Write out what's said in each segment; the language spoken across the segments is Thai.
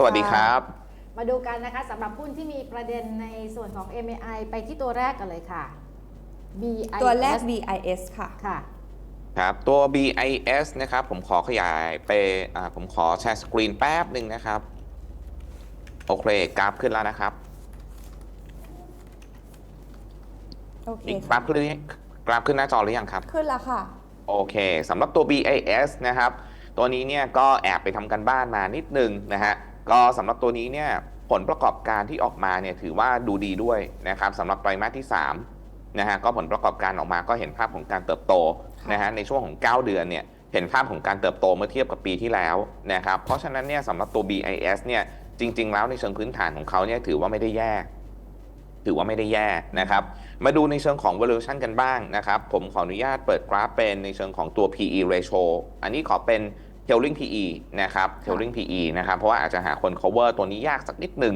สวัสดีครับ มาดูกันนะคะสำหรับหุ้นที่มีประเด็นในส่วนของ MAI ไปที่ตัวแรกกันเลยค่ะ BIS ตัวแรก BIS ค่ะ ค่ะ ครับ ตัว BIS นะครับ ผมขอขยายไปอ่าผมขอแชร์สกรีนแป๊บหนึ่งนะครับ โอเค กราฟขึ้นแล้วนะครับ โอเคอีกกราค่ะฟขึ้นหรือยังกราฟขึ้นหน้าจอหรือยังครับ ขึ้นแล้วค่ะ โอเคสำหรับตัว BIS นะครับ ตัวนี้เนี่ยก็แอบไปทำกันบ้านมานิดนึงนะฮะ ก็สำหรับตัวนี้เนี่ยผลประกอบการที่ออกมาเนี่ยถือว่าดูดีด้วยนะครับสำหรับไตรมาสที่3นะฮะก็ผลประกอบการออกมาก็เห็นภาพของการเติบโตนะฮะในช่วงของ 9 เดือนเนี่ยเห็นภาพของการเติบโตเมื่อเทียบกับปีที่แล้วนะครับเพราะฉะนั้นเนี่ยสำหรับตัว BIS เนี่ยจริง ๆ แล้วในเชิงพื้นฐานของเขาเนี่ยถือว่าไม่ได้แย่ถือว่าไม่ได้แย่นะครับ มาดูในเชิงของ valuation กันบ้างนะครับ ผมขออนุญาตเปิดกราฟเป็นในเชิงของตัว PE ratio อันนี้ขอเป็น trailing PE นะครับ trailing PE นะครับเพราะว่าอาจจะหาคน cover ตัวนี้ยากสักนิดหนึ่ง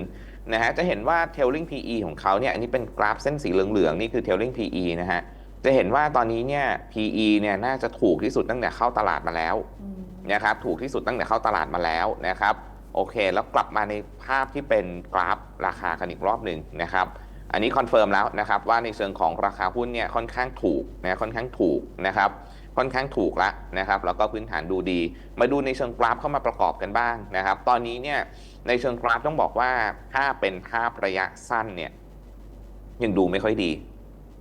นะฮะจะเห็นว่า trailing PE ของเขาเนี่ยอันนี้เป็นกราฟเส้นสีเหลืองๆ นี่คือ trailing PE นะฮะจะเห็นว่าตอนนี้เนี่ย PE เนี่ยน่าจะถูกที่สุดตั้งแต่เข้าตลาดมาแล้วอืมนะครับถูกที่สุดตั้งแต่เข้าตลาดมาแล้วนะครับโอเค แล้วกลับมาในภาพที่เป็นกราฟราคากันอีกรอบหนึ่งนะครับอันนี้คอนเฟิร์มแล้วนะครับว่าในเชิงของราคาหุ้นเนี่ยค่อนข้างถูกนะค่อนข้างถูกนะครับ ค่อนข้างถูกละนะครับแล้วก็พื้นฐานดูดี มาดูในเชิงกราฟเข้ามาประกอบกันบ้างนะครับ ตอนนี้เนี่ยในเชิงกราฟต้องบอกว่าถ้าเป็นภาพระยะสั้นเนี่ยยังดูไม่ค่อยดี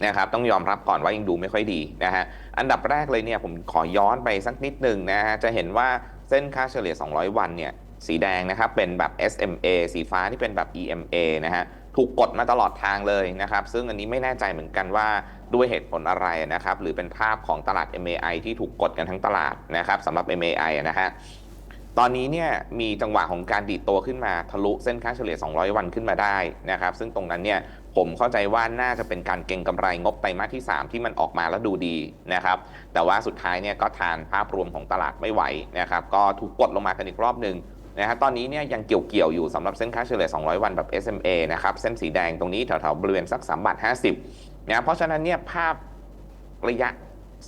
นะครับต้องยอมรับก่อนว่ายังดูไม่ค่อยดีนะฮะอันดับแรกเลยเนี่ยผมขอย้อนไปสักนิดหนึ่งนะฮะจะเห็นว่าเส้นค่าเฉลี่ย 200 วันเนี่ยสีแดงนะครับเป็นแบบ SMA สีฟ้าที่เป็นแบบ EMA นะฮะ ถูกกดมาตลอดทางเลยนะครับ ซึ่งอันนี้ไม่แน่ใจเหมือนกันว่าด้วยเหตุผลอะไรนะครับ หรือเป็นภาพของตลาด MAI ที่ถูกกดกันทั้งตลาดนะครับสำหรับ MAI นะฮะตอนนี้เนี่ยมีจังหวะของการดีดตัวขึ้นมาทะลุเส้นค่าเฉลี่ย 200 วันขึ้นมาได้นะครับ ซึ่งตรงนั้นเนี่ยผมเข้าใจว่าน่าจะเป็นการเก็งกำไรงบไตรมาสที่ 3 ที่มันออกมาแล้วดูดีนะครับ แต่ว่าสุดท้ายเนี่ยก็ทานภาพรวมของตลาดไม่ไหวนะครับ ก็ถูกกดลงมากันอีกรอบหนึ่ง นะฮะตอนนี้เนี่ยยังเกี่ยวเกี่ยวๆอยู่สำหรับเส้นค่าเฉลี่ย 200 วันแบบ SMA นะครับเส้นสีแดงตรงนี้แถวๆบริเวณสัก3บาท50นะเพราะฉะนั้นเนี่ยภาพระยะ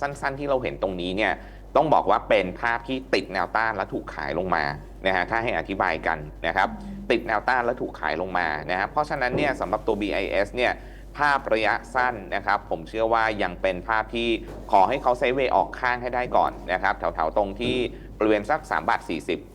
สั้นๆ ที่เราเห็นตรงนี้เนี่ยต้องบอกว่าเป็นภาพที่ติดแนวต้านและถูกขายลงมานะฮะถ้าให้อธิบายกันนะครับติดแนวต้านและถูกขายลงมานะครับเพราะฉะนั้นเนี่ยสำหรับตัว BIS เนี่ยภาพระยะสั้นนะครับ ผมเชื่อว่ายังเป็นภาพที่ขอให้เขาไซเวย์ออกข้างให้ได้ก่อนนะครับ แถวๆตรงที่บริเวณสัก3บาท40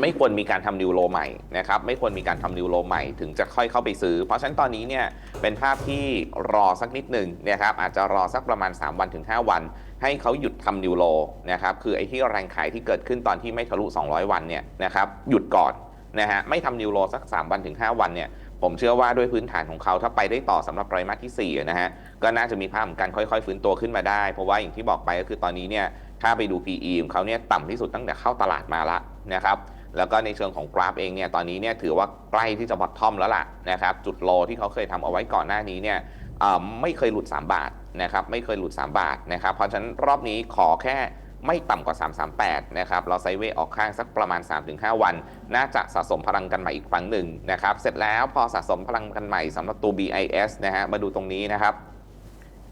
ไม่ควรมีการทำนิวโลใหม่นะครับ ไม่ควรมีการทำนิวโลใหม่ถึงจะค่อยเข้าไปซื้อ เพราะฉะนั้นตอนนี้เนี่ยเป็นภาพที่รอสักนิดหนึ่งนะครับอาจจะรอสักประมาณ 3 วันถึง 5 วัน ให้เขาหยุดทำนิวโลนะครับคือไอ้ที่แรงขายที่เกิดขึ้นตอนที่ไม่ทะลุ 200 วันเนี่ยนะครับหยุดก่อนนะฮะไม่ทำนิวโลสัก 3 วันถึง 5 วันเนี่ยผมเชื่อว่าด้วยพื้นฐานของเขาถ้าไปได้ต่อสำหรับไตรมาสที่4นะฮะก็น่าจะมีภาพของการค่อยๆ ฟื้นตัวขึ้นมาได้ เพราะว่าอย่างที่บอกไปก็คือตอนนี้เนี่ย ถ้าไปดู PE ของเขาเนี่ยต่ำที่สุดตั้งแต่เข้าตลาดมาละนะครับแล้วก็ในเชิงของกราฟเองเนี่ยตอนนี้เนี่ยถือว่าใกล้ที่จะบอททอมแล้วล่ะนะครับจุดโลที่เขาเคยทำเอาไว้ก่อนหน้านี้เนี่ยไม่เคยหลุด 3 บาทนะครับไม่เคยหลุด 3 บาทนะครับเพราะฉะนั้นรอบนี้ขอแค่ไม่ต่ำกว่า 338 นะครับ เราไซเวย์ออกข้างสักประมาณ 3-5 วัน น่าจะสะสมพลังกันใหม่อีกครั้งหนึ่งนะครับ เสร็จแล้วพอสะสมพลังกันใหม่สำหรับตัว BIS นะฮะ มาดูตรงนี้นะครับ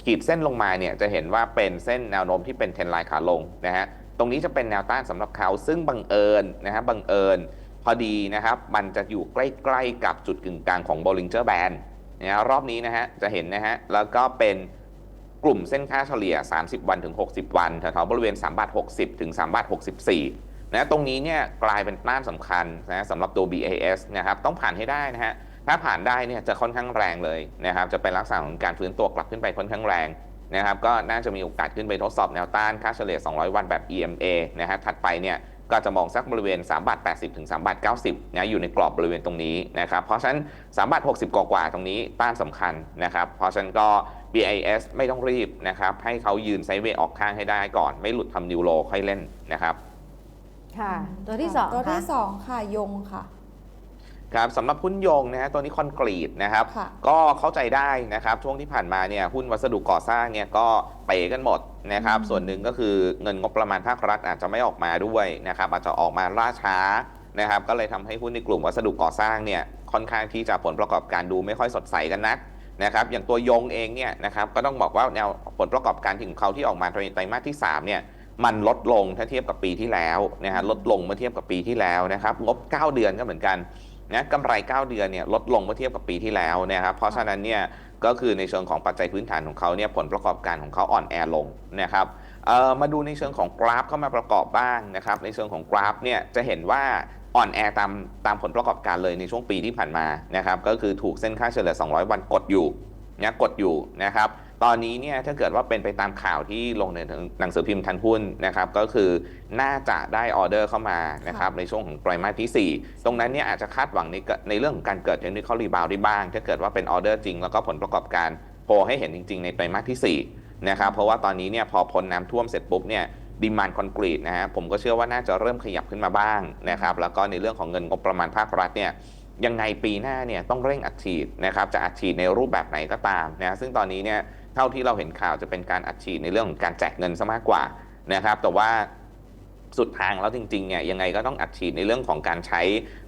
ขีดเส้นลงมาเนี่ยจะเห็นว่าเป็นเส้นแนวโน้มที่เป็นเทรนไลน์ขาลงนะฮะตรงนี้จะเป็นแนวต้านสำหรับเขาซึ่งบังเอิญนะฮะบังเอิญพอดีนะครับมันจะอยู่ใกล้ๆกับจุดกึ่งกลางของ Bollinger Band นะฮะรอบนี้นะฮะจะเห็นนะฮะแล้วก็เป็นกลุ่มเส้นค่าเฉลี่ย 30 วันถึง 60 วันแถวๆบริเวณ3บาท60 ถึง3บาท64นะตรงนี้เนี่ยกลายเป็นต้านสำคัญนะสำหรับตัว BAS นะครับต้องผ่านให้ได้นะฮะ ถ้าผ่านได้เนี่ยจะค่อนข้างแรงเลยนะครับจะเป็นลักษณะของการฟื้นตัวกลับขึ้นไปค่อนข้างแรงนะครับก็น่าจะมีโอกาสขึ้นไปทดสอบแนวต้านค่าเฉลี่ย 200 วันแบบ EMA นะฮะถัดไปเนี่ยก็จะมองสักบริเวณ3บาท80 ถึง3บาท90นะอยู่ในกรอบบริเวณตรงนี้นะครับเพราะฉะนั้น3บาท60 กว่าๆตรงนี้ต้านสำคัญนะครับเพราะฉะนั้นก็ BIS ไม่ต้องรีบนะครับให้เขายืนไซด์เวย์ออกข้างให้ได้ก่อน ไม่หลุดทำนิวโลค่อยเล่นนะครับ ค่ะ ตัวที่สองตัวที่ค่ะ สองค่ะยงค่ะ ครับสำหรับหุ้นยงนะฮะตัวนี้คอนกรีตนะครับ ค่ะก็เข้าใจได้นะครับ ช่วงที่ผ่านมาเนี่ยหุ้นวัสดุก่อสร้างเนี่ยก็เป๋กันหมดนะครับ อืม ส่วนหนึ่งก็คือเงินงบประมาณภาครัฐอาจจะไม่ออกมาด้วยนะครับ อาจจะออกมาล่าช้านะครับ ก็เลยทำให้หุ้นในกลุ่มวัสดุก่อสร้างเนี่ยค่อนข้างที่จะผลประกอบการดูไม่ค่อยสดใสกันนักนะครับ อย่างตัวยงเองเนี่ยนะครับก็ต้องบอกว่าแนวผลประกอบการของเขาที่ออกมาในไตรมาสที่3เนี่ย มันลดลงถ้าเทียบกับปีที่แล้วนะฮะลดลงเมื่อเทียบกับปีที่แล้วนะครับ งบ 9 เดือนก็เหมือนกัน นะกำไร 9 เดือนเนี่ยลดลงเมื่อเทียบกับปีที่แล้วนะครับเพราะฉะนั้นเนี่ยก็คือในเชิงของปัจจัยพื้นฐานของเขาเนี่ยผลประกอบการของเขาอ่อนแอลงนะครับเอ่อมาดูในเชิงของกราฟเข้ามาประกอบบ้างนะครับในเชิงของกราฟเนี่ยจะเห็นว่าอ่อนแอตามตามผลประกอบการเลยในช่วงปีที่ผ่านมานะครับก็คือถูกเส้นค่าเฉลี่ย 200 วันกดอยู่ นะกดอยู่นะครับตอนนี้เนี่ยถ้าเกิดว่าเป็นไปตามข่าวที่ลงในหนังสือพิมพ์ทันหุ้นนะครับก็คือน่าจะได้ออเดอร์เข้ามานะครับในช่วงของไตรมาสที่ 4 ตรงนั้นเนี่ยอาจจะคาดหวังในเกิดในเรื่องของการเกิดเทคนิคอลรีบาวได้บ้าง ถ้าเกิดว่าเป็นออเดอร์จริงแล้วก็ผลประกอบการโผล่ให้เห็นจริง ๆ ในไตรมาสที่4นะครับเพราะว่าตอนนี้เนี่ยพอพ้นน้ำท่วมเสร็จปุ๊บเนี่ยดีมานคอนกรีตนะฮะผมก็เชื่อว่าน่าจะเริ่มขยับขึ้นมาบ้างนะครับแล้วก็ในเรื่องของเงินงบประมาณภาครัฐเนี่ย ยังไงปีหน้าเนี่ยต้องเร่งอัดฉีดนะครับจะอัดฉีดในรูปแบบไหนก็ตามนะซึ่งตอนนี้เนี่ยเท่าที่เราเห็นข่าวจะเป็นการอัดฉีดในเรื่องของการแจกเงินซะมากกว่านะครับ แต่ว่าสุดทางแล้วจริงๆเนี่ยยังไงก็ต้องอัดฉีดในเรื่องของการใช้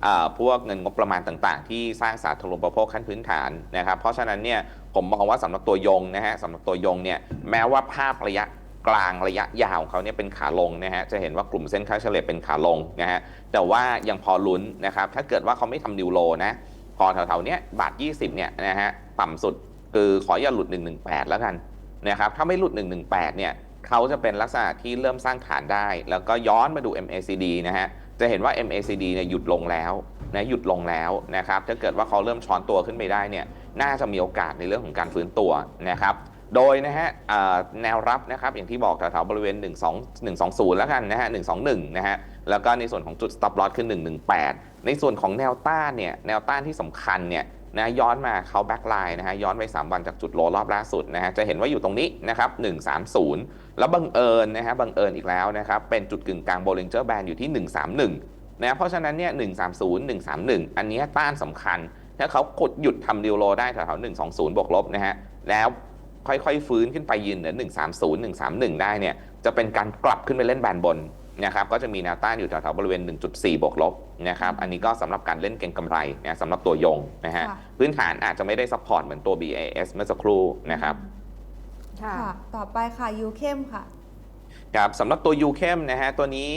อ่าพวกเงินงบประมาณต่าง ๆ ที่สร้างสาธารณูปโภคขั้นพื้นฐานนะครับ เพราะฉะนั้นเนี่ยผมมองว่าสำหรับตัวยงนะฮะสำหรับตัวยงเนี่ยแม้ว่าภาพระยะ กลางระยะยาวของเขาเนี่ยเป็นขาลงนะฮะจะเห็นว่ากลุ่มเส้นค่าเฉลี่ยเป็นขาลงนะฮะแต่ว่ายังพอลุ้นนะครับถ้าเกิดว่าเขาไม่ทำนิวโลนะพอแถวๆเนี้ยบาท 20เนี่ยนะฮะต่ำสุดคือขออย่าหลุด 118 แล้วกันนะครับถ้าไม่หลุด 118เนี่ยเขาจะเป็นลักษณะที่เริ่มสร้างฐานได้ แล้วก็ย้อนมาดู MACD นะฮะจะเห็นว่า MACD เนี่ยหยุดลงแล้วนะหยุดลงแล้วนะครับถ้าเกิดว่าเขาเริ่มช้อนตัวขึ้นไปได้เนี่ยน่าจะมีโอกาสในเรื่องของการฟื้นตัวนะครับ โดยนะฮะแนวรับนะครับอย่างที่บอกแถวๆบริเวณ 12 120 แล้วกันนะฮะ121 นะฮะแล้วก็ในส่วนของจุด stop loss คือ 118 ในส่วนของแนวต้านเนี่ยแนวต้านที่สำคัญเนี่ยนะย้อนมาเขาแบ็กไลน์นะฮะย้อนไป 3 วันจากจุดโลรอบล่าสุดนะฮะจะเห็นว่าอยู่ตรงนี้นะครับ130 แล้วบังเอิญนะฮะบังเอิญอีกแล้วนะครับเป็นจุดกึ่งกลาง Bollinger Band อยู่ที่ 131นะเพราะฉะนั้นเนี่ย130 131 อันนี้ยต้านสำคัญ ถ้าเขากดหยุดทำดิวโลได้แถวๆ120 บวกลบนะฮะแล้ว ค่อยๆ ฟื้นขึ้นไปยืนเหนือ 130 131 ได้เนี่ยจะเป็นการกลับขึ้นไปเล่นแบนบนนะครับก็จะมีแนวต้านอยู่แถวๆบริเวณ 1.4 บวกลบนะครับอันนี้ก็สำหรับการเล่นเก็งกำไรนะสำหรับตัวยงนะฮะค่ะพื้นฐานอาจจะไม่ได้ซัพพอร์ตเหมือนตัว BAS เมื่อสักครรู่นะครับค่ะค่ะต่อไปค่ะยูเข้มค่ะครับสำหรับตัวยูเข้มนะฮะตัวนี้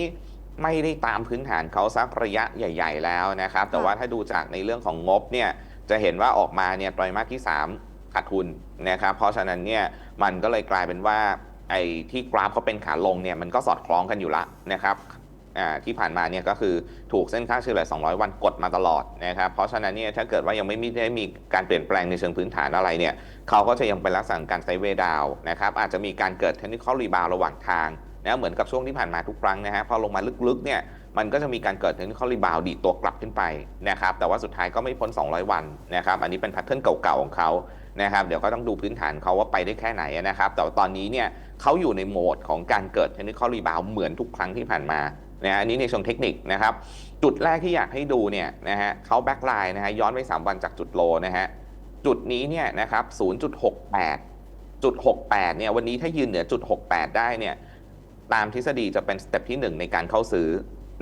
ไม่ได้ตามพื้นฐานเขาสักระยะใหญ่ ๆ แล้วนะครับ แต่ว่าถ้าดูจากในเรื่องของงบเนี่ยจะเห็นว่าออกมาเนี่ยไตรมาสที่ 3 ขาดทุนนะครับเพราะฉะนั้นเนี่ยมันก็เลยกลายเป็นว่าไอ้ที่กราฟเขาเป็นขาลงเนี่ยมันก็สอดคล้องกันอยู่ละนะครับที่ผ่านมาเนี่ยก็คือถูกเส้นค่าเฉลี่ย 200 วันกดมาตลอดนะครับ เพราะฉะนั้นเนี่ยถ้าเกิดว่ายังไม่ได้มีการเปลี่ยนแปลงในเชิงพื้นฐานอะไรเนี่ยเขาก็จะยังเป็นลักษณะการไซเวดาวนะครับอาจจะมีการเกิดเทคนิคอลรีบาวระหว่างทางนะเหมือนกับช่วงที่ผ่านมาทุกครั้งนะฮะพอลงมาลึกๆเนี่ยมันก็จะมีการเกิดเทคนิคอลรีบาวดีตัวกลับขึ้นไปนะครับแต่ว่าสุดท้ายก็ไม่พ้น 200 วันนะครับอันนี้เป็นแพทเทิร์นเก่าๆของเขา นะครับเดี๋ยวก็ต้องดูพื้นฐานเขาว่าไปได้แค่ไหนนะครับ แต่ว่าตอนนี้เนี่ยเขาอยู่ในโหมดของการเกิดเทคนิคอลรีบาวเหมือนทุกครั้งที่ผ่านมานะอันนี้ในเชิงเทคนิคนะครับ จุดแรกที่อยากให้ดูเนี่ยนะฮะเขาแบ็กไลน์นะฮะย้อนไป 3 วันจากจุดโลนะฮะจุดนี้เนี่ยนะครับ0.68จุด68เนี่ยวันนี้ถ้ายืนเหนือจุด68 ได้เนี่ยตามทฤษฎีจะเป็นสเต็ปที่ 1 ในการเข้าซื้อ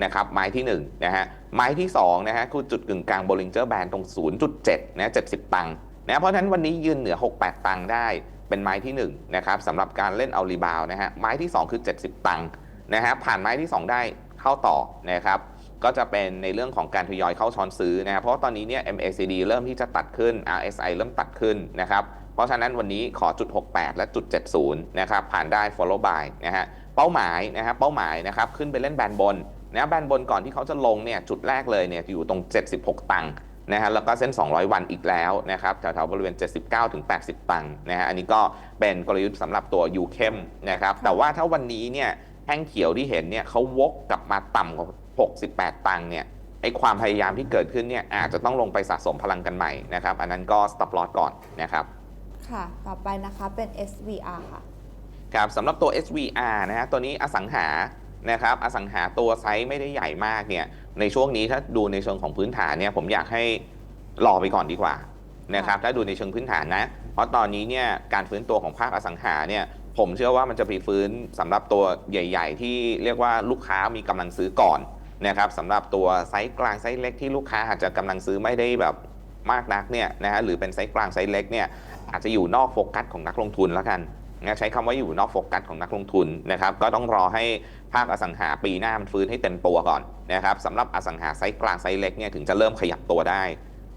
นะครับไม้ที่1นะฮะไม้ที่2นะฮะคือจุดกึ่งกลาง Bollinger Band ตรง 0.7นะ70 ตังค์ นะเพราะฉะนั้นวันนี้ยืนเหนือ 68 ตังค์ได้เป็นไม้ที่1นะครับสำหรับการเล่นเอารีบาวนะฮะไม้ที่ 2 คือ 70 ตังค์นะฮะผ่านไม้ที่ 2 ได้เข้าต่อนะครับก็จะเป็นในเรื่องของการทยอยเข้าช้อนซื้อนะครับเพราะตอนนี้เนี่ย MACD เริ่มที่จะตัดขึ้น RSI เริ่มตัดขึ้นนะครับเพราะฉะนั้นวันนี้ขอจุด 68 และจุด 70 นะครับผ่านได้ follow by นะฮะเป้าหมายนะครับเป้าหมายนะครับขึ้นไปเล่นแบนบนนะแบนบนก่อนที่เขาจะลงเนี่ยจุดแรกเลยเนี่ยอยู่ตรง 76 ตังค์ นะฮะแล้วก็เส้น 200 วันอีกแล้วนะครับแถวๆบริเวณ 79ถึง80 ตังค์นะฮะอันนี้ก็เป็นกลยุทธ์สำหรับตัวยูเข้มนะครับแต่ว่าถ้าวันนี้เนี่ยแท่งเขียวที่เห็นเนี่ยเขาวกกลับมาต่ำกว่า 68 ตังค์เนี่ยไอความพยายามที่เกิดขึ้นเนี่ยอาจจะต้องลงไปสะสมพลังกันใหม่นะครับ อันนั้นก็ stop loss ก่อนนะครับ ค่ะ ต่อไปนะคะเป็น SVR ค่ะ ครับสำหรับตัว SVR นะฮะตัวนี้อสังหานะครับอสังหาตัวไซส์ไม่ได้ใหญ่มากเนี่ย ในช่วงนี้ถ้าดูในเชิงของพื้นฐานเนี่ยผมอยากให้รอไปก่อนดีกว่านะครับถ้าดูในเชิงพื้นฐานนะ เพราะตอนนี้เนี่ยการฟื้นตัวของภาคอสังหาเนี่ยผมเชื่อว่ามันจะไปฟื้นสำหรับตัวใหญ่ ๆ ที่เรียกว่าลูกค้ามีกำลังซื้อก่อนนะครับสำหรับตัวไซส์กลางไซส์เล็กที่ลูกค้าอาจจะกำลังซื้อไม่ได้แบบมากนักเนี่ยนะฮะหรือเป็นไซส์กลางไซส์เล็กเนี่ยอาจจะอยู่นอกโฟกัสของนักลงทุนแล้วกันนะใช้คำว่าอยู่นอกโฟกัสของนักลงทุนนะครับก็ต้องรอให้ ภาคอสังหาปีหน้ามันฟื้นให้เต็มตัวก่อนนะครับสำหรับอสังหาไซส์กลางไซส์เล็กเนี่ยถึงจะเริ่มขยับตัวได้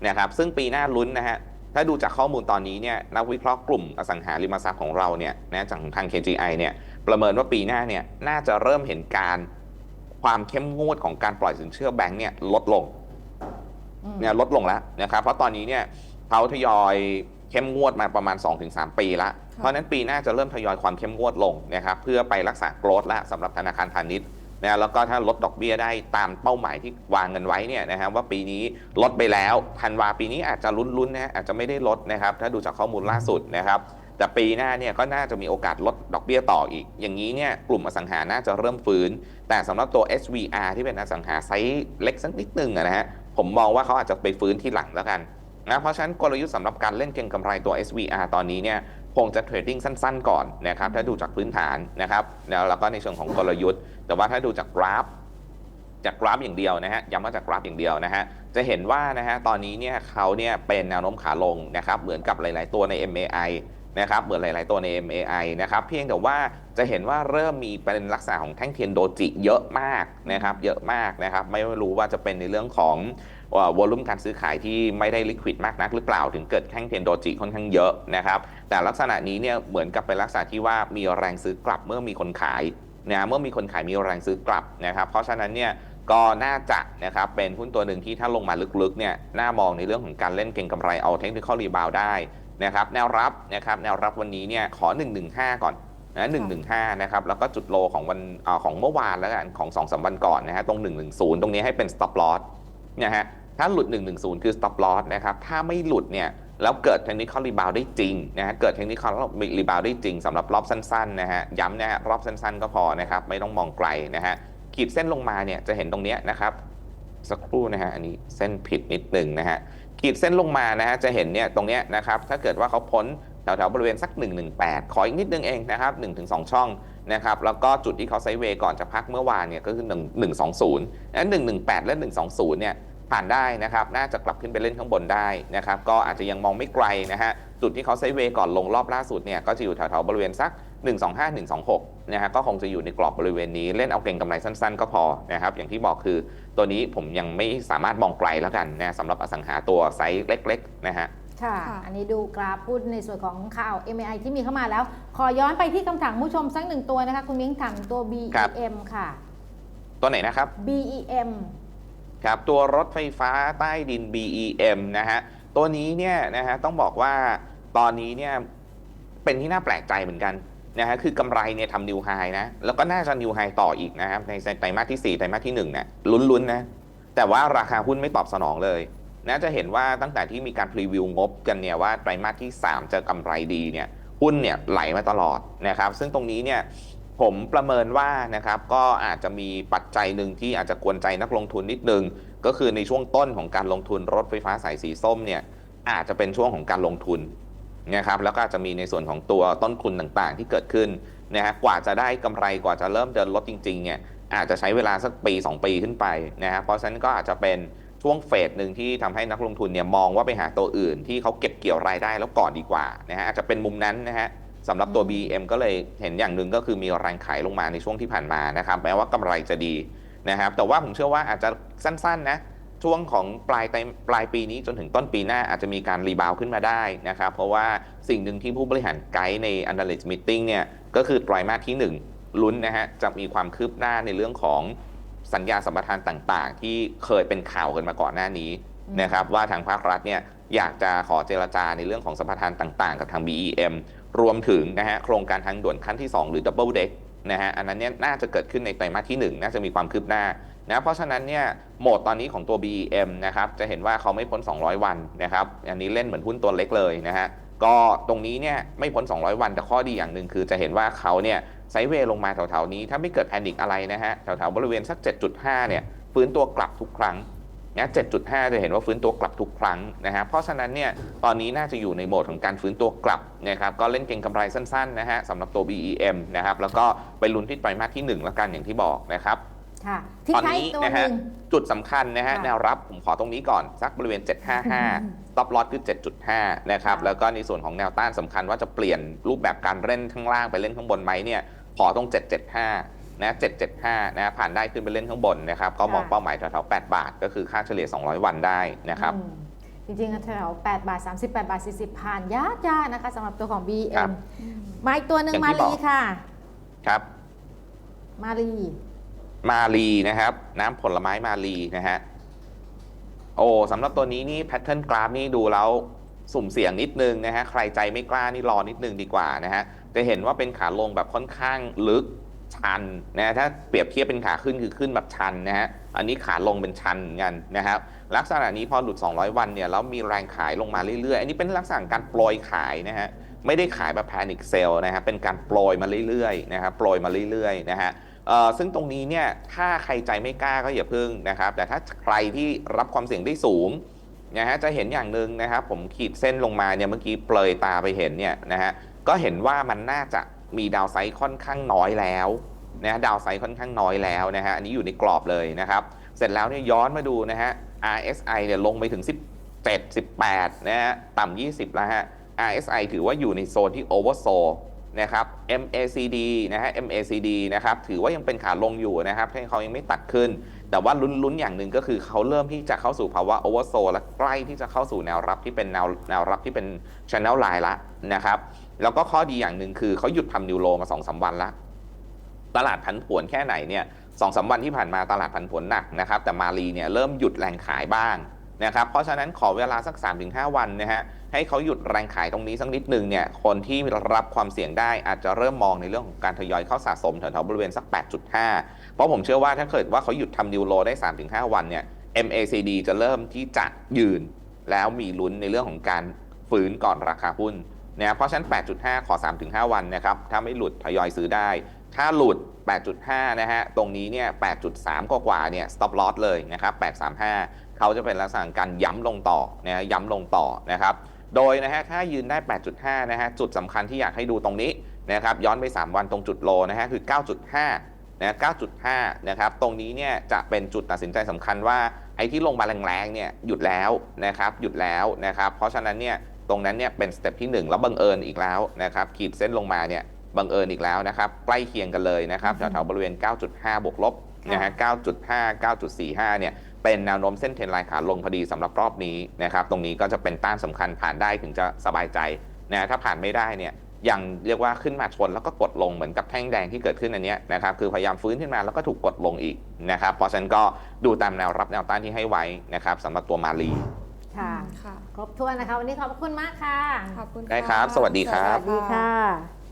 นะครับซึ่งปีหน้าลุ้นนะฮะถ้าดูจากข้อมูลตอนนี้เนี่ยนักวิเคราะห์กลุ่มอสังหาริมทรัพย์ของเราเนี่ยนะจากทาง KGI เนี่ยประเมินว่าปีหน้าเนี่ยน่าจะเริ่มเห็นการความเข้มงวดของการปล่อยสินเชื่อแบงก์เนี่ยลดลงเนี่ยลดลงแล้วนะครับเพราะตอนนี้เนี่ยเขาทยอย เข้มงวดมาประมาณ 2-3 ปีละเพราะฉะนั้นปีหน้าจะเริ่มทยอยความเข้มงวดลงนะครับเพื่อไปรักษาโกรธและสำหรับธนาคารพาณิชย์นะแล้วก็ถ้าลดดอกเบี้ยได้ตามเป้าหมายที่วางเงินไว้เนี่ยนะครับว่าปีนี้ลดไปแล้วธันวาปีนี้อาจจะลุ้นๆนะอาจจะไม่ได้ลดนะครับ ถ้าดูจากข้อมูลล่าสุดนะครับ แต่ปีหน้าเนี่ยก็น่าจะมีโอกาสลดดอกเบี้ยต่ออีก อย่างนี้เนี่ยกลุ่มอสังหาน่าจะเริ่มฟื้น แต่สำหรับตัว SVR ที่เป็นอสังหาไซส์เล็กสักนิดหนึ่งอะนะฮะผมมองว่าเขาอาจจะไปฟื้นที่หลังแล้วกัน นะเพราะฉะนั้นกลยุทธ์สำหรับการเล่นเก็งกำไรตัว SVR ตอนนี้เนี่ยคงจะเทรดดิ้งสั้น ๆ ก่อนนะครับถ้าดูจากพื้นฐานนะครับแล้วแล้วก็ในเชิงของกลยุทธ์ แต่ว่าถ้าดูจากกราฟ จากกราฟอย่างเดียวนะฮะย้ำว่าจากกราฟอย่างเดียวนะฮะจะเห็นว่านะฮะตอนนี้เนี่ยเขาเนี่ยเป็นแนวโน้มขาลงนะครับเหมือนกับหลาย ๆ ตัวใน MAI นะครับเหมือนหลาย ๆ ตัวใน MAI นะครับเพียงแต่ว่าจะเห็นว่าเริ่มมีเป็นลักษณะของแท่งเทียนโดจิเยอะมากนะครับเยอะมากนะครับไม่รู้ว่าจะเป็นในเรื่องของ วอลุ่มการซื้อขายที่ไม่ได้ลิควิดมากนักหรือเปล่าถึงเกิดแท่งเทียนโดจิค่อนข้างเยอะนะครับแต่ลักษณะนี้เนี่ยเหมือนกับเป็นลักษณะที่ว่ามีแรงซื้อกลับเมื่อมีคนขายนะเมื่อมีคนขายมีแรงซื้อกลับนะครับเพราะฉะนั้นเนี่ยก็น่าจะนะครับเป็นหุ้นตัวหนึ่งที่ถ้าลงมาลึกๆเนี่ยน่ามองในเรื่องของการเล่นเก็งกำไรเอาเทคนิคอลรีบาวได้นะครับแนวรับนะครับแนวรับวันนี้เนี่ยขอ 115 ก่อนนะ115 นะครับ แล้วก็จุดโลของวันออของเมื่อวานแล้วกันของ2อสวันก่อนนะฮะตรง 110 ตรงนี้ให้เป็น stop loss นะฮะ ถ้าหลุด 110 คือ stop loss นะครับ ถ้าไม่หลุดเนี่ยแล้วเกิดเทคนิคอลรีบาวได้จริงนะฮะเกิดเทคนิคอลรีบาวได้จริงสำหรับรอบสั้นๆนะฮะย้ำนะฮะรอบสั้นๆ ก็พอนะครับไม่ต้องมองไกลนะฮะขีดเส้นลงมาเนี่ยจะเห็นตรงเนี้ยนะครับสักครู่นะฮะอันนี้เส้นผิดนิดนึงนะฮะขีดเส้นลงมานะฮะจะเห็นเนี่ยตรงเนี้ยนะครับถ้าเกิดว่าเขาพ้นแถวๆบริเวณสัก 118 ขออีกนิดนึงเองนะครับ 1-2 ช่องนะครับแล้วก็จุดที่เขาไซเวย์ก่อนจะพักเมื่อวานเนี่ยก็คือ 1 120นั้น118 และ 120เนี่ย ผ่านได้นะครับ น่าจะกลับขึ้นไปเล่นข้างบนได้นะครับ ก็อาจจะยังมองไม่ไกลนะฮะ จุดที่เขาไซด์เวย์ก่อนลงรอบล่าสุดเนี่ย ก็จะอยู่แถวๆบริเวณสัก 125 126 นะฮะ ก็คงจะอยู่ในกรอบบริเวณนี้ เล่นเอาเก่งกำไรสั้นๆ ก็พอนะครับ อย่างที่บอกคือตัวนี้ผมยังไม่สามารถมองไกลแล้วกันนะสำหรับอสังหาตัวไซส์เล็กๆ นะฮะค่ะค่ะอันนี้ดูกราฟพูดในส่วนของข่าว MAI ที่มีเข้ามาแล้ว ขอย้อนไปที่คำถามผู้ชมสักหนึ่งตัวนะคะ คุณมิ้งถามตัวครับ BEM ค่ะ ตัวไหนนะครับ BEM ครับตัวรถไฟฟ้าใต้ดิน BEM นะฮะตัวนี้เนี่ยนะฮะต้องบอกว่าตอนนี้เนี่ยเป็นที่น่าแปลกใจเหมือนกันนะฮะคือกำไรเนี่ยทำนิวไฮนะแล้วก็น่าจะนิวไฮต่ออีกนะครับในไตรมาสที่ 4 ไตรมาสที่1เนี่ยลุ้นๆนะแต่ว่าราคาหุ้นไม่ตอบสนองเลยนะจะเห็นว่าตั้งแต่ที่มีการพรีวิวงบกันเนี่ยว่าไตรมาสที่ 3 จะกำไรดีเนี่ยหุ้นเนี่ยไหลมาตลอดนะครับซึ่งตรงนี้เนี่ย ผมประเมินว่านะครับก็อาจจะมีปัจจัยหนึ่งที่อาจจะกวนใจนักลงทุนนิดนึง ก็คือในช่วงต้นของการลงทุนรถไฟฟ้าสายสีส้มเนี่ยอาจจะเป็นช่วงของการลงทุนนะครับแล้วก็อาจจะมีในส่วนของตัวต้นทุนต่างๆ ที่เกิดขึ้นนะฮะกว่าจะได้กำไรกว่าจะเริ่มเดินรถจริงๆเนี่ยอาจจะใช้เวลาสักปี 2 ปีขึ้นไปนะฮะเพราะฉะนั้นก็อาจจะเป็นช่วงเฟสหนึ่งที่ทำให้นักลงทุนเนี่ยมองว่าไปหาตัวอื่นที่เขาเก็บเกี่ยวรายได้แล้วก่อนดีกว่านะฮะอาจจะเป็นมุมนั้นนะฮะ สำหรับตัว BM ก็เลยเห็นอย่างหนึ่งก็คือมีแรงขายลงมาในช่วงที่ผ่านมานะครับแม้ว่ากำไรจะดีนะครับ แต่ว่าผมเชื่อว่าอาจจะสั้นๆนะช่วงของปลายไตรปลายปีนี้จนถึงต้นปีหน้าอาจจะมีการรีบาวขึ้นมาได้นะครับ เพราะว่าสิ่งหนึ่งที่ผู้บริหารไกด์ใน Analyst Meeting เนี่ยก็คือไตรมาสที่ 1 ลุ้นนะฮะจะมีความคืบหน้าในเรื่องของสัญญาสัมปทานต่างๆ ที่เคยเป็นข่าวกันมาก่อนหน้านี้นะครับว่าทางภาครัฐเนี่ยอยากจะขอเจรจาในเรื่องของสัมปทานต่างๆ กับทาง BEM รวมถึงนะฮะโครงการทางด่วนขั้นที่ 2 หรือ Double Deck นะฮะอันนั้นเนี่ยน่าจะเกิดขึ้นในไตรมาสที่ 1 น่าจะมีความคืบหน้านะเพราะฉะนั้นเนี่ยโหมดตอนนี้ของตัว BEM นะครับจะเห็นว่าเขาไม่พ้น 200 วันนะครับอันนี้เล่นเหมือนหุ้นตัวเล็กเลยนะฮะก็ตรงนี้เนี่ยไม่พ้น 200 วันแต่ข้อดีอย่างหนึ่งคือจะเห็นว่าเขาเนี่ยไซเวลงมาแถวๆนี้ ถ้าไม่เกิดแพนิคอะไรนะฮะแถวๆบริเวณสัก 7.5เนี่ยฟื้นตัวกลับทุกครั้ง นะ7.5 จะเห็นว่าฟื้นตัวกลับทุกครั้งนะฮะ เพราะฉะนั้นเนี่ยตอนนี้น่าจะอยู่ในโหมดของการฟื้นตัวกลับนะครับ ก็เล่นเก็งกำไรสั้นๆนะฮะสำหรับตัว BEM นะครับ แล้วก็ไปลุ้นที่ไตรมาสที่ 1 แล้วกันอย่างที่บอกนะครับค่ะที่ตอนใช้นี้ตัวนะหฮะนึ่งจุดสำคัญนะฮะค่ะแนวรับผมขอตรงนี้ก่อนสักบริเวณ 755 stop loss คือ 7.5 นะครับค่ะแล้วก็ในส่วนของแนวต้านสำคัญว่าจะเปลี่ยนรูปแบบการเล่นข้างล่างไปเล่นข้างบนไหมเนี่ยขอตรง 775 นะ775นะผ่านได้ขึ้นไปเล่นข้างบนนะครับ ก็มองเป้าหมายแถวๆ8บาท ก็คือค่าเฉลี่ย 200 วันได้นะครับอืมจริงๆแถว8บาท 38 บาท 40 ผ่านยากยากนะคะสำหรับตัวของครั BM บมาอีกตัวหนึ่งอย่างมาที่บลีอกค่ะ ครับ มาลี มาลีนะครับ น้ำผลไม้มาลีนะฮะ โอ้สำหรับตัวนี้นี่แพทเทิร์นกราฟนี่ดูแล้วสุ่มเสี่ยงนิดนึงนะฮะ ใครใจไม่กล้านี่รอนิดนึงดีกว่านะฮะ จะเห็นว่าเป็นขาลงแบบค่อนข้างลึก ชันนะถ้าเปรียบเทียบเป็นขาขึ้นคือขึ้นแบบชันนะฮะอันนี้ขาลงเป็นชันเหมือนกันนะครับลักษณะนี้พอหลุด 200 วันเนี่ยแล้วมีแรงขายลงมาเรื่อยๆ อันนี้เป็นลักษณะการโปรยขายนะฮะไม่ได้ขายแบบแพนิคเซลนะฮะเป็นการโปรยมาเรื่อยๆนะครับโปรยมาเรื่อยๆนะฮะซึ่งตรงนี้เนี่ยถ้าใครใจไม่กล้าก็อย่าพึ่งนะครับ แต่ถ้าใครที่รับความเสี่ยงได้สูงนะฮะจะเห็นอย่างหนึ่งนะครับผมขีดเส้นลงมาเนี่ยเมื่อกี้เปลยตาไปเห็นเนี่ยนะฮะก็เห็นว่ามันน่าจะ มีดาวไซด์ค่อนข้างน้อยแล้วนะฮะดาวไซด์ค่อนข้างน้อยแล้วนะฮะอันนี้อยู่ในกรอบเลยนะครับ เสร็จแล้วเนี่ยย้อนมาดูนะฮะ RSI เนี่ยลงไปถึง 17 18นะฮะต่ำ20 แล้วฮะ RSI ถือว่าอยู่ในโซนที่ oversold นะครับ MACD นะฮะ MACD นะครับถือว่ายังเป็นขาลงอยู่นะครับที่เขายังไม่ตัดขึ้น แต่ว่าลุ้นๆอย่างหนึ่งก็คือเขาเริ่มที่จะเข้าสู่ภาวะ oversold และใกล้ที่จะเข้าสู่แนวรับที่เป็นแนวแนวรับที่เป็น channel line ละนะครับ แล้วก็ข้อดีอย่างหนึ่งคือเขาหยุดทำนิวโลมา2องสาวันละตลาดผันผวนแค่ไหนเนี่ยสองสามวันที่ผ่านมาตลาดผันผวนหนักนะครับ แต่มารีเนี่ยเริ่มหยุดแรงขายบ้างนะครับเพราะฉะนั้นขอเวลาสัก 3-5 วันนะฮะให้เขาหยุดแรงขายตรงนี้สักนิดหนึ่งเนี่ยคนที่รับความเสี่ยงได้อาจจะเริ่มมองในเรื่องของการทยอยเข้าสะสมแถวๆบริเวณสัก 8.5 เพราะผมเชื่อว่าถ้าเกิดว่าเขาหยุดทำนิวโลได้ 3-5 วันเนี่ย MACD จะเริ่มที่จะยืน แล้วมีลุ้นในเรื่องของการฟื้นก่อนราคาหุ้น นะเพราะฉะนั้น 8.5 ขอ 3-5 วันนะครับถ้าไม่หลุดทยอยซื้อได้ ถ้าหลุด 8.5 นะฮะตรงนี้เนี่ย 8.3กว่าเนี่ย stop loss เลยนะครับ 835 เขาจะเป็นลักษณะการย้ำลงต่อนะย้ำลงต่อนะครับโดยนะฮะถ้ายืนได้ 8.5 นะฮะจุดสำคัญที่อยากให้ดูตรงนี้นะครับย้อนไป 3 วันตรงจุดโลนะฮะคือ 9.5 นะ 9.5 นะครับตรงนี้เนี่ยจะเป็นจุดตัดสินใจสำคัญว่าไอ้ที่ลงมาแรงๆเนี่ยหยุดแล้วนะครับหยุดแล้วนะครับเพราะฉะนั้นเนี่ย ตรงนั้นเนี่ยเป็นสเต็ปที่ 1 แล้วบังเอิญอีกแล้วนะครับขีดเส้นลงมาเนี่ยบังเอิญอีกแล้วนะครับใกล้เคียงกันเลยนะครับแถวๆบริเวณ 9.5 บวกลบนะฮะ 9.5 9.45 เนี่ยเป็นแนวโน้มเส้นเทรนไลน์ขาลงพอดีสำหรับรอบนี้นะครับตรงนี้ก็จะเป็นต้านสำคัญผ่านได้ถึงจะสบายใจนะถ้าผ่านไม่ได้เนี่ยยังเรียกว่าขึ้นมาชนแล้วก็กดลงเหมือนกับแท่งแดงที่เกิดขึ้นอันเนี้ยนะครับคือพยายามฟื้นขึ้นมาแล้วก็ถูกกดลงอีกนะครับเพราะฉะนั้นก็ดูตามแนวรับแนวต้านที่ให้ไว้นะครับสำหรับตัวมาลี ค่ะ ค่ะ ครบถ้วนนะคะ วันนี้ขอบคุณมากค่ะ ขอบคุณได้ครับะสวัสดีครับ สวัสดีค่ะ